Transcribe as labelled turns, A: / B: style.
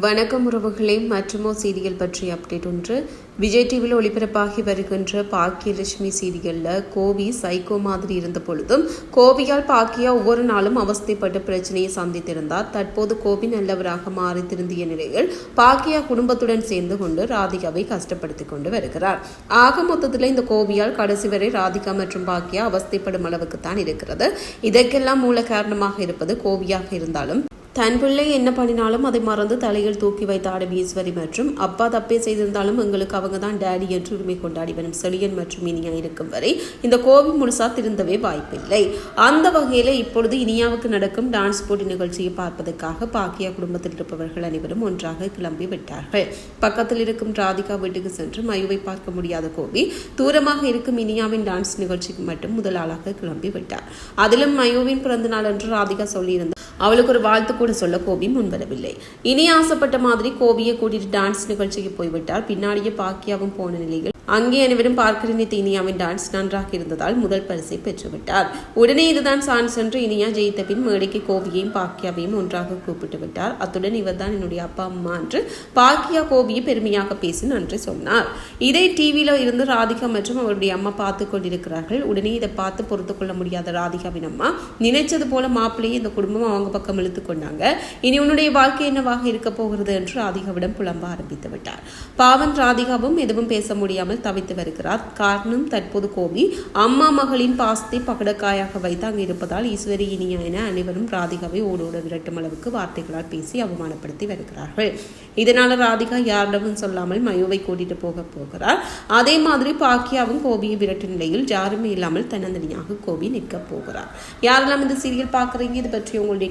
A: வணக்கம் உறவுகளே மற்றுமோ சீரியல் பற்றிய அப்டேட் ஒன்று. விஜய் டிவியில் ஒளிபரப்பாகி வருகின்ற பாக்கியலட்சுமி சீரியல்ல கோவி சைக்கோ மாதிரி இருந்த பொழுதும் கோவியால் பாக்கியா ஒவ்வொரு நாளும் அவஸ்தைப்பட்டு பிரச்சனையை சந்தித்திருந்தார். தற்போது கோவி நல்லவராக மாறி திருந்திய நிலையில் பாக்கியா குடும்பத்துடன் சேர்ந்து கொண்டு ராதிகாவை கஷ்டப்படுத்திக் கொண்டு வருகிறார். ஆக மொத்தத்தில் இந்த கோவியால் கடைசி வரை ராதிகா மற்றும் பாக்கியா அவஸ்தைப்படும் அளவுக்கு தான் இருக்கிறது. இதற்கெல்லாம் மூல காரணமாக இருப்பது கோவியாக இருந்தாலும் தன் பிள்ளை என்ன பண்ணினாலும் அதை மறந்து தலையில் தூக்கி வைத்த ஆடபீஸ்வரி ஈஸ்வரி மற்றும் அப்பா தப்பே செய்திருந்தாலும் எங்களுக்கு அவங்க தான் டேடி என்று உரிமை கொண்டாடி வரும் செழியன் மற்றும் இனியா இருக்கும் வரை இந்த கோவி முழுசா திருந்தவே வாய்ப்பில்லை. அந்த வகையில் இப்பொழுது இனியாவுக்கு நடக்கும் டான்ஸ் போட்டி நிகழ்ச்சியை பார்ப்பதற்காக பாக்கியா குடும்பத்தில் இருப்பவர்கள் அனைவரும் ஒன்றாக கிளம்பி விட்டார்கள். பக்கத்தில் இருக்கும் ராதிகா வீட்டுக்கு சென்று மயுவை பார்க்க முடியாத கோபி தூரமாக இருக்கும் இனியாவின் டான்ஸ் நிகழ்ச்சிக்கு மட்டும் முதல் ஆளாக கிளம்பி விட்டார். அதிலும் மயுவின் பிறந்தநாள் என்று ராதிகா சொல்லியிருந்தார் அவளுக்கு ஒரு வாழ்த்து கூட சொல்ல கோபி முன்வரவில்லை. இனி ஆசைப்பட்ட மாதிரி கோபியை கூட்டிட்டு டான்ஸ் நிகழ்ச்சிக்கு போய்விட்டார் பின்னாடியே பாக்கியாவும் போன நிலையில் அங்கே அனைவரும் பார்க்க இனியாவின் டான்ஸ் நன்றாக இருந்ததால் முதல் பரிசை பெற்றுவிட்டார். உடனே இதுதான் சான்ஸ் என்று இனியா ஜெயித்த பின் மேடைக்கு கோபியையும் பாக்கியாவையும் ஒன்றாக கூப்பிட்டு விட்டார். அத்துடன் இவர் தான் என்னுடைய அப்பா அம்மா என்று பாக்கியா கோபியை பெருமையாக பேசி நன்றி சொன்னார். இதை டிவியில இருந்து ராதிகா மற்றும் அவருடைய அம்மா பார்த்து கொண்டிருக்கிறார்கள். உடனே இதை பார்த்து பொறுத்து கொள்ள முடியாத ராதிகாவின் அம்மா நினைச்சது போல மாப்பிள்ளையை இந்த குடும்பம் அவங்க பக்கம் இழுத்து கொண்டாங்க. இனி உன்னுடைய வாழ்க்கை என்னவாக இருக்க போகிறது என்று ராதிகாவிடம் புலம்ப ஆரம்பித்து விட்டார். பாவன் ராதிகாவும் எதுவும் பேச முடியாமல் தவித்து வருகிறார். காரணம் தற்போது கோபி அம்மா மகளின் பாசத்தை பகடக்காயாக வைத்து அங்கு இருப்பதால் ஈஸ்வரி இனியா என அனைவரும் ராதிகாவை ஓடோட விரட்டும் அளவுக்கு வார்த்தைகளால் பேசி அவமானப்படுத்தி வருகிறார்கள். இதனால் ராதிகா யாரிடமும் சொல்லாமல் மயோவை கூட்டிட்டு போக போகிறார். அதே மாதிரி பாக்கியாவும் கோபியை விரட்டும் நிலையில் யாருமே இல்லாமல் தன்னந்தனியாக கோபி நிற்க போகிறார். யாரெல்லாம் இந்த சீரியல் பார்க்குறீங்க? இது பற்றி உங்களுடைய